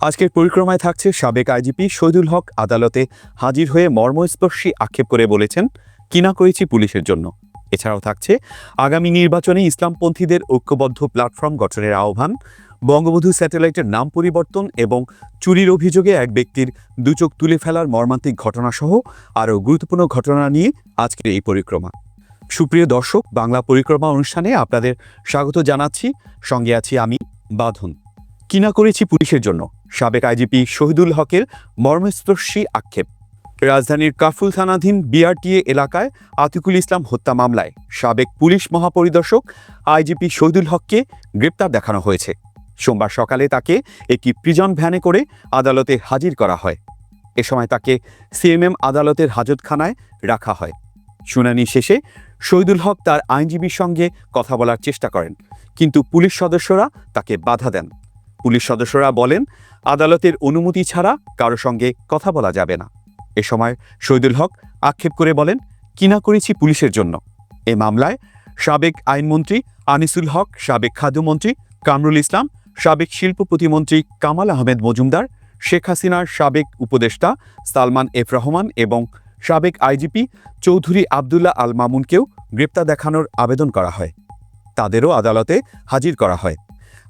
আজকের পরিক্রমায় থাকছে সাবেক আইজিপি শহীদুল হক আদালতে হাজির হয়ে মর্মস্পর্শী আক্ষেপ করে বলেছেন, কিনা করেছি পুলিশের জন্য। এছাড়াও থাকছে, আগামী নির্বাচনে ইসলামপন্থীদের ঐক্যবদ্ধ প্ল্যাটফর্ম গঠনের আহ্বান, বঙ্গবন্ধু স্যাটেলাইটের নাম পরিবর্তন এবং চুরির অভিযোগে এক ব্যক্তির দুচোখ তুলে ফেলার মর্মান্তিক ঘটনাসহ আরও গুরুত্বপূর্ণ ঘটনা নিয়ে আজকের এই পরিক্রমা। সুপ্রিয় দর্শক, বাংলা পরিক্রমা অনুষ্ঠানে আপনাদের স্বাগত জানাচ্ছি। সঙ্গে আছি আমি, বাঁধন। কিনা করেছি পুলিশের জন্য। সাবেক আইজিপি শহীদুল হকের মর্মস্পর্শী আক্ষেপ। রাজধানীর কাফুল থানাধীন বিআরটিএ এলাকায় আতিকুল ইসলাম হত্যা মামলায় সাবেক পুলিশ মহাপরিদর্শক আইজিপি শহীদুল হককে গ্রেপ্তার দেখানো হয়েছে। সোমবার সকালে তাকে একটি প্রিজন ভ্যানে করে আদালতে হাজির করা হয়। এ সময় তাকে সিএমএম আদালতের হাজতখানায় রাখা হয়। শুনানি শেষে শহীদুল হক তার আইনজীবীর সঙ্গে কথা বলার চেষ্টা করেন, কিন্তু পুলিশ সদস্যরা তাকে বাধা দেন। পুলিশ সদস্যরা বলেন আদালতের অনুমতি ছাড়া কারও সঙ্গে কথা বলা যাবে না। এ সময় শহীদুল হক আক্ষেপ করে বলেন কিনা করেছি পুলিশের জন্য? এ মামলায় সাবেক আইনমন্ত্রী আনিসুল হক, সাবেক খাদ্যমন্ত্রী কামরুল ইসলাম, সাবেক শিল্প প্রতিমন্ত্রী কামাল আহমেদ মজুমদার, শেখ হাসিনার সাবেক উপদেষ্টা সালমান এফ রহমান এবং সাবেক আইজিপি চৌধুরী আবদুল্লাহ আল মামুনকেও গ্রেপ্তার দেখানোর আবেদন করা হয়। তাদেরও আদালতে হাজির করা হয়।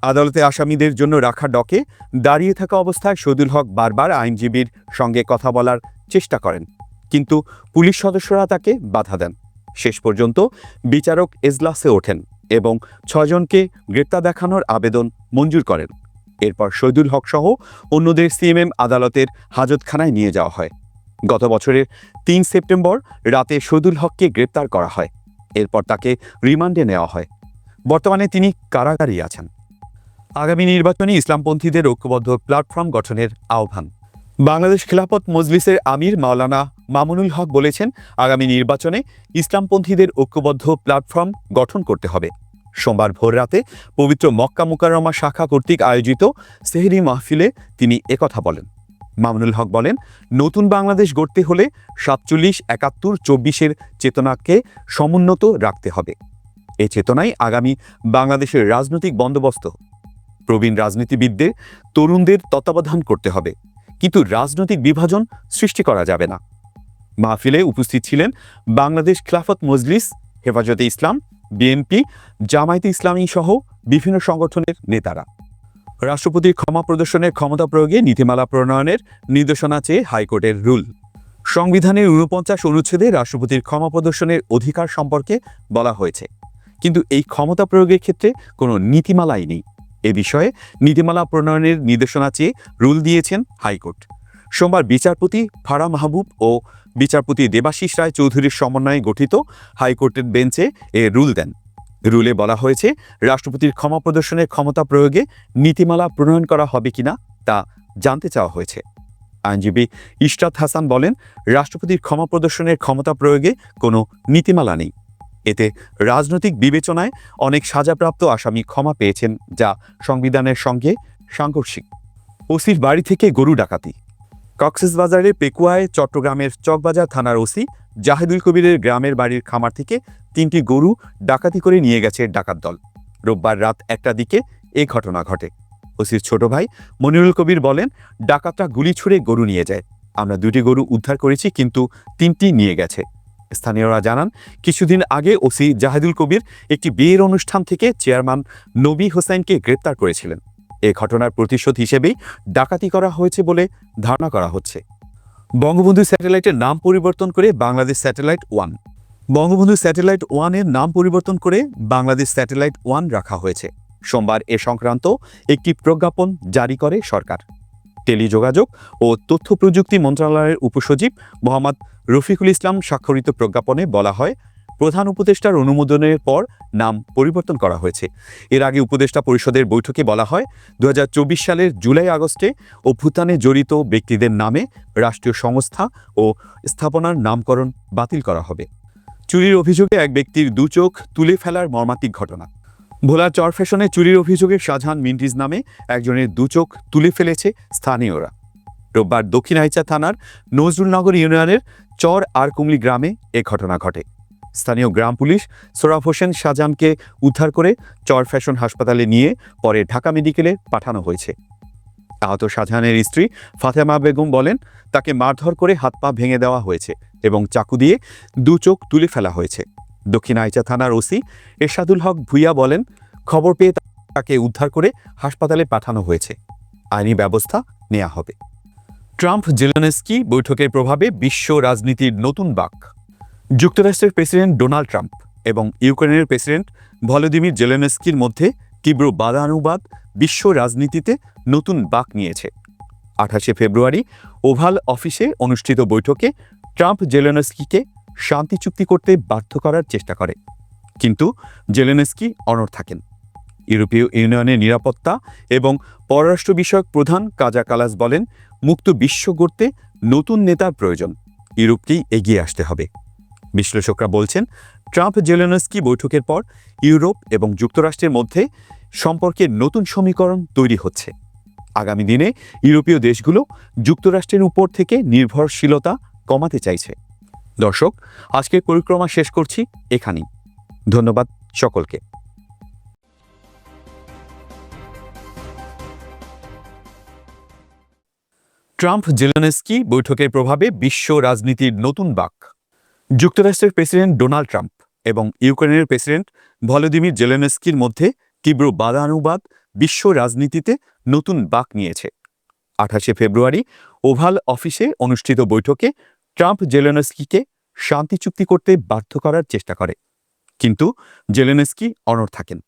আদালতে আসামিদের জন্য রাখা ডকে দাঁড়িয়ে থাকা অবস্থায় শহীদুল হক বারবার আইনজীবীর সঙ্গে কথা বলার চেষ্টা করেন। কিন্তু পুলিশ সদস্যরা তাকে বাধা দেন। শেষ পর্যন্ত বিচারক এজলাসে ওঠেন এবং ছজনকে গ্রেপ্তার দেখানোর আবেদন মঞ্জুর করেন। এরপর শহীদুল হক সহ অন্যদের সিএমএম আদালতের হাজতখানায় নিয়ে যাওয়া হয়। গত বছরের তিন সেপ্টেম্বর রাতে শহীদুল হককে গ্রেপ্তার করা হয়। এরপর তাকে রিমান্ডে নেওয়া হয়। বর্তমানে তিনি কারাগারে আছেন। আগামী নির্বাচনে ইসলামপন্থীদের ঐক্যবদ্ধ প্ল্যাটফর্ম গঠনের আহ্বান। বাংলাদেশ খিলাফত মজলিসের আমির মাওলানা মামুনুল হক বলেছেন, আগামী নির্বাচনে ইসলামপন্থীদের ঐক্যবদ্ধ প্ল্যাটফর্ম গঠন করতে হবে। সোমবার ভোর রাতে পবিত্র মক্কা মুকাররমা শাখা কর্তৃক আয়োজিত সেহরি মাহফিলে তিনি একথা বলেন। মামুনুল হক বলেন, নতুন বাংলাদেশ গড়তে হলে সাতচল্লিশ, একাত্তর, চব্বিশের চেতনাকে সমুন্নত রাখতে হবে। এ চেতনাই আগামী বাংলাদেশের রাজনৈতিক বন্দোবস্ত। প্রবীণ রাজনীতিবিদদের তরুণদের তত্ত্বাবধান করতে হবে। কিন্তু রাজনৈতিক বিভাজন সৃষ্টি করা যাবে না। মাহফিলে উপস্থিত ছিলেন বাংলাদেশ খিলাফত মজলিস, হেফাজতে ইসলাম, বিএনপি, জামায়াতে ইসলামী সহ বিভিন্ন সংগঠনের নেতারা। রাষ্ট্রপতির ক্ষমা প্রদর্শনের ক্ষমতা প্রয়োগে নীতিমালা প্রণয়নের নির্দেশনা চেয়ে হাইকোর্টের রুল। সংবিধানের ঊনপঞ্চাশ অনুচ্ছেদে রাষ্ট্রপতির ক্ষমা প্রদর্শনের অধিকার সম্পর্কে বলা হয়েছে। কিন্তু এই ক্ষমতা প্রয়োগের ক্ষেত্রে কোনো নীতিমালাই নেই। এ বিষয়ে নীতিমালা প্রণয়নের নির্দেশনা চেয়ে রুল দিয়েছেন হাইকোর্ট। সোমবার বিচারপতি ফারা মাহবুব ও বিচারপতি দেবাশিস রায় চৌধুরীর সমন্বয়ে গঠিত হাইকোর্টের বেঞ্চে এ রুল দেন। রুলে বলা হয়েছে, রাষ্ট্রপতির ক্ষমা প্রদর্শনের ক্ষমতা প্রয়োগে নীতিমালা প্রণয়ন করা হবে কিনা তা জানতে চাওয়া হয়েছে। আইনজীবী ইশরাত হাসান বলেন, রাষ্ট্রপতির ক্ষমা প্রদর্শনের ক্ষমতা প্রয়োগে কোনো নীতিমালা নেই। এতে রাজনৈতিক বিবেচনায় অনেক সাজাপ্রাপ্ত আসামি ক্ষমা পেয়েছেন যা সংবিধানের সঙ্গে সাংঘর্ষিক। ওসির বাড়ি থেকে গরু ডাকাতি। কক্সবাজারের পেকুয়ায় চট্টগ্রামের চকবাজার থানার ওসি জাহেদুল কবিরের গ্রামের বাড়ির খামার থেকে তিনটি গরু ডাকাতি করে নিয়ে গেছে ডাকাত দল। রোববার রাত একটা দিকে এ ঘটনা ঘটে। ওসির ছোট ভাই মনিরুল কবির বলেন, ডাকাতরা গুলি ছুড়ে গরু নিয়ে যায়। আমরা দুটি গরু উদ্ধার করেছি, কিন্তু তিনটি নিয়ে গেছে। স্থানীয়রা জানান, কিছুদিন আগে ওসি জাহেদুল কবির একটি বিয়ের অনুষ্ঠান থেকে চেয়ারম্যান নবী হোসেনকে গ্রেপ্তার করেছিলেন। এ ঘটনার প্রতিশোধ হিসেবেই ডাকাতি করা হয়েছে বলে ধারণা করা হচ্ছে। বঙ্গবন্ধু স্যাটেলাইটের নাম পরিবর্তন করে Bangladesh satellite one. Bangabandhu satellite ওয়ানের নাম পরিবর্তন করে বাংলাদেশ স্যাটেলাইট ওয়ান রাখা হয়েছে। সোমবার এ সংক্রান্ত একটি প্রজ্ঞাপন জারি করে সরকার। টেলিযোগাযোগ ও তথ্য প্রযুক্তি মন্ত্রণালয়ের উপসচিব মোহাম্মদ রফিকুল ইসলাম স্বাক্ষরিত প্রজ্ঞাপনে বলা হয়, প্রধান উপদেষ্টার অনুমোদনের পর নাম পরিবর্তন করা হয়েছে। এর আগে উপদেষ্টা পরিষদের বৈঠকে বলা হয় দু হাজার চব্বিশ সালের জুলাই আগস্টে অভ্যুত্থানে জড়িত ব্যক্তিদের নামে রাষ্ট্রীয় সংস্থা ও স্থাপনার নামকরণ বাতিল করা হবে। চুরির অভিযোগে এক ব্যক্তির দু চোখ তুলে ফেলার মর্মান্তিক ঘটনা। ভোলার চর ফ্যাশনে চুরির অভিযোগে শাহজাহান মিন্টিজ নামে একজনের দু চোখ তুলে ফেলেছে স্থানীয়রা। রোববার দক্ষিণ আইচা থানার নজরুলনগর ইউনিয়নের চর আরকুমলি গ্রামে এ ঘটনা ঘটে। স্থানীয় গ্রাম পুলিশ সোরাফ হোসেন শাহজাহানকে উদ্ধার করে চর ফ্যাশন হাসপাতালে নিয়ে পরে ঢাকা মেডিকেলে পাঠানো হয়েছে। আহত শাহজাহানের স্ত্রী ফাতেমা বেগম বলেন, তাকে মারধর করে হাত পা ভেঙে দেওয়া হয়েছে এবং চাকু দিয়ে দু চোখ তুলে ফেলা হয়েছে। দক্ষিণ আইচা থানার ওসি এরশাদুল হক ভুইয়া বলেন, খবর পেয়ে তাকে উদ্ধার করে হাসপাতালে পাঠানো হয়েছে। আইনি ব্যবস্থা নেওয়া হবে। ট্রাম্প জেলেনস্কি বৈঠকের প্রভাবে বিশ্ব রাজনীতির নতুন বাক। যুক্তরাষ্ট্রের প্রেসিডেন্ট ডোনাল্ড ট্রাম্প এবং ইউক্রেনের প্রেসিডেন্ট ভলোদিমির জেলেনস্কির মধ্যে তীব্র বাদানুবাদ বিশ্ব রাজনীতিতে নতুন বাক নিয়েছে। আঠাশে ফেব্রুয়ারি ওভাল অফিসে অনুষ্ঠিত বৈঠকে ট্রাম্প জেলেনস্কিকে শান্তি চুক্তি করতে বাধ্য করার চেষ্টা করে। কিন্তু জেলেনস্কি অনড় থাকেন। ইউরোপীয় ইউনিয়নের নিরাপত্তা এবং পররাষ্ট্র বিষয়ক প্রধান কাজা কালাস বলেন, মুক্ত বিশ্ব গড়তে নতুন নেতার প্রয়োজন। ইউরোপকেই এগিয়ে আসতে হবে। বিশ্লেষকরা বলছেন, ট্রাম্প জেলেনস্কি বৈঠকের পর ইউরোপ এবং যুক্তরাষ্ট্রের মধ্যে সম্পর্কের নতুন সমীকরণ তৈরি হচ্ছে। আগামী দিনে ইউরোপীয় দেশগুলো যুক্তরাষ্ট্রের উপর থেকে নির্ভরশীলতা কমাতে চাইছে। দর্শক, আজকের পরিক্রমা শেষ করছি এখানেই। ধন্যবাদ সকলকে। ট্রাম্প জেলেনস্কি বৈঠকের প্রভাবে বিশ্ব রাজনীতির নতুন বাক। যুক্তরাষ্ট্রের প্রেসিডেন্ট ডোনাল্ড ট্রাম্প এবং ইউক্রেনের প্রেসিডেন্ট ভলোদিমির জেলেনস্কির মধ্যে তীব্র বাদানুবাদ বিশ্ব রাজনীতিতে নতুন বাক নিয়েছে। আঠাশে ফেব্রুয়ারি ওভাল অফিসে অনুষ্ঠিত বৈঠকে ট্রাম্প জেলেনস্কিকে শান্তি চুক্তি করতে বাধ্য করার চেষ্টা করে। কিন্তু জেলেনস্কি অনড় থাকেন।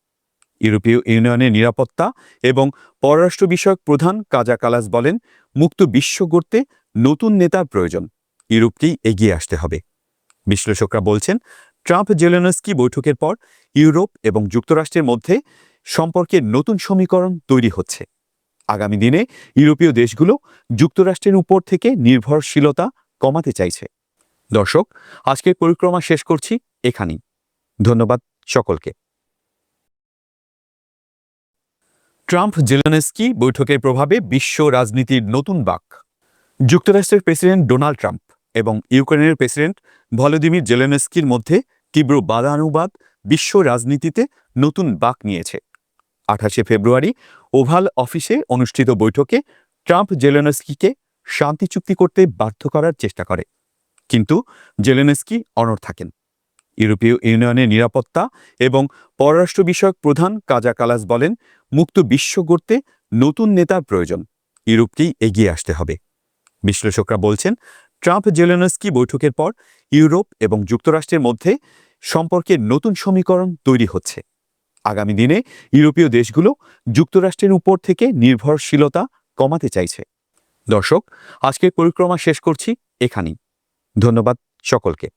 ইউরোপীয় ইউনিয়নের নিরাপত্তা এবং পররাষ্ট্র বিষয়ক প্রধান কাজা কালাস বলেন, মুক্ত বিশ্ব গড়তে নতুন নেতার প্রয়োজন। ইউরোপকেই এগিয়ে আসতে হবে। বিশ্লেষকরা বলছেন, ট্রাম্প জেলেনস্কি বৈঠকের পর ইউরোপ এবং যুক্তরাষ্ট্রের মধ্যে সম্পর্কের নতুন সমীকরণ তৈরি হচ্ছে। আগামী দিনে ইউরোপীয় দেশগুলো যুক্তরাষ্ট্রের উপর থেকে নির্ভরশীলতা কমাতে চাইছে। দর্শক, আজকের পরিক্রমা শেষ করছি এখানেই। ধন্যবাদ সকলকে। ট্রাম্প জেলেনস্কি বৈঠকের প্রভাবে বিশ্ব রাজনীতির নতুন বাক। যুক্তরাষ্ট্রের প্রেসিডেন্ট ডোনাল্ড ট্রাম্প এবং ইউক্রেনের প্রেসিডেন্ট ভলোদিমির জেলেনস্কির মধ্যে তীব্র বাদানুবাদ বিশ্ব রাজনীতিতে নতুন বাক নিয়েছে। আঠাশে ফেব্রুয়ারি ওভাল অফিসে অনুষ্ঠিত বৈঠকে ট্রাম্প জেলেনস্কিকে শান্তি চুক্তি করতে বাধ্য করার চেষ্টা করে। কিন্তু জেলেনেস্কি অনড় থাকেন। ইউরোপীয় ইউনিয়নের নিরাপত্তা এবং পররাষ্ট্র বিষয়ক প্রধান কাজা কালাস বলেন, মুক্ত বিশ্ব গড়তে নতুন নেতার প্রয়োজন। ইউরোপকেই এগিয়ে আসতে হবে। বিশ্লেষকরা বলছেন, ট্রাম্প জেলেনস্কি বৈঠকের পর ইউরোপ এবং যুক্তরাষ্ট্রের মধ্যে সম্পর্কের নতুন সমীকরণ তৈরি হচ্ছে। আগামী দিনে ইউরোপীয় দেশগুলো যুক্তরাষ্ট্রের উপর থেকে নির্ভরশীলতা কমাতে চাইছে। দর্শক আজকের পরিক্রমা শেষ করছি এখানেই। ধন্যবাদ সকলকে।